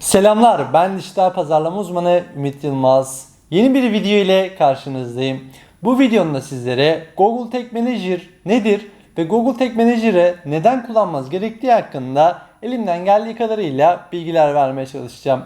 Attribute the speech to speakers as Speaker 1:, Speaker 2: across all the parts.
Speaker 1: Selamlar, ben dijital pazarlama uzmanı Ümit Yılmaz. Yeni bir video ile karşınızdayım. Bu videomda sizlere Google Tag Manager nedir ve Google Tag Manager'ı neden kullanmanız gerektiği hakkında elimden geldiği kadarıyla bilgiler vermeye çalışacağım.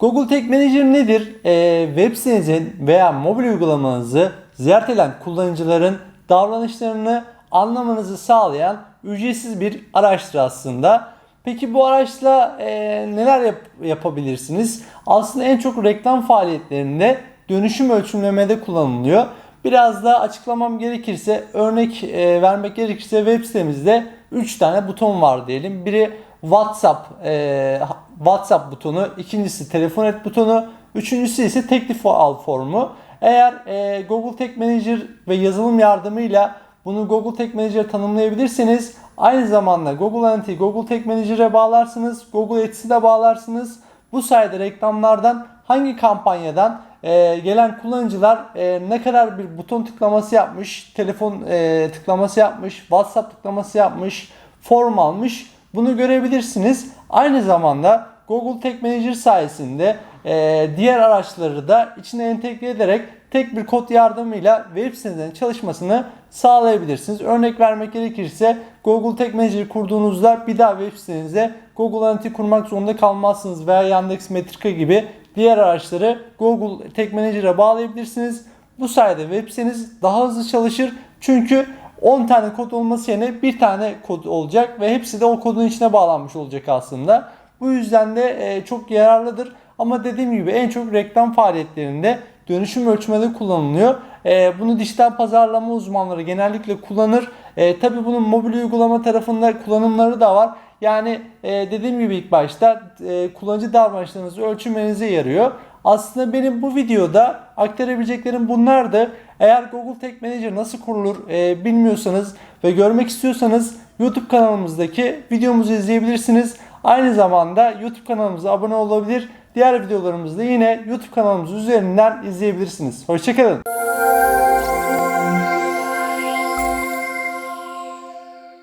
Speaker 1: Google Tag Manager nedir? Ee, web sitenizin veya mobil uygulamanızı ziyaret eden kullanıcıların davranışlarını anlamanızı sağlayan ücretsiz bir araçtır aslında. Peki bu araçla e, neler yap- yapabilirsiniz? Aslında en çok reklam faaliyetlerinde dönüşüm ölçümlemede kullanılıyor. Biraz daha açıklamam gerekirse, örnek e, vermek gerekirse web sitemizde 3 tane buton var diyelim. Biri WhatsApp e, WhatsApp butonu, ikincisi telefon et butonu, üçüncüsü ise teklif al formu. Eğer e, Google Tag Manager ve yazılım yardımıyla bunu Google Tag Manager'a tanımlayabilirseniz aynı zamanda Google Analytics, Google Tag Manager'e bağlarsınız, Google Ads'i de bağlarsınız. Bu sayede reklamlardan hangi kampanyadan e, gelen kullanıcılar e, ne kadar bir buton tıklaması yapmış, telefon e, tıklaması yapmış, WhatsApp tıklaması yapmış, form almış bunu görebilirsiniz. Aynı zamanda Google Tag Manager sayesinde e, diğer araçları da içine entegre ederek tek bir kod yardımıyla web sitenizin çalışmasını sağlayabilirsiniz. Örnek vermek gerekirse Google Tag Manager kurduğunuzda bir daha web sitenize Google Analytics kurmak zorunda kalmazsınız veya Yandex Metrika gibi diğer araçları Google Tag Manager'a bağlayabilirsiniz. Bu sayede web siteniz daha hızlı çalışır. Çünkü 10 tane kod olması yerine bir tane kod olacak ve hepsi de o kodun içine bağlanmış olacak aslında. Bu yüzden de e, çok yararlıdır. Ama dediğim gibi en çok reklam faaliyetlerinde dönüşüm ölçmede kullanılıyor. E, bunu dijital pazarlama uzmanları genellikle kullanır. E, Tabi bunun mobil uygulama tarafında kullanımları da var. Yani e, dediğim gibi ilk başta e, kullanıcı davranışlarınızı ölçmenize yarıyor. Aslında benim bu videoda aktarabileceklerim bunlardı. Eğer Google Tag Manager nasıl kurulur e, bilmiyorsanız ve görmek istiyorsanız YouTube kanalımızdaki videomuzu izleyebilirsiniz. Aynı zamanda YouTube kanalımıza abone olabilir. Diğer videolarımızı da yine YouTube kanalımız üzerinden izleyebilirsiniz. Hoşçakalın.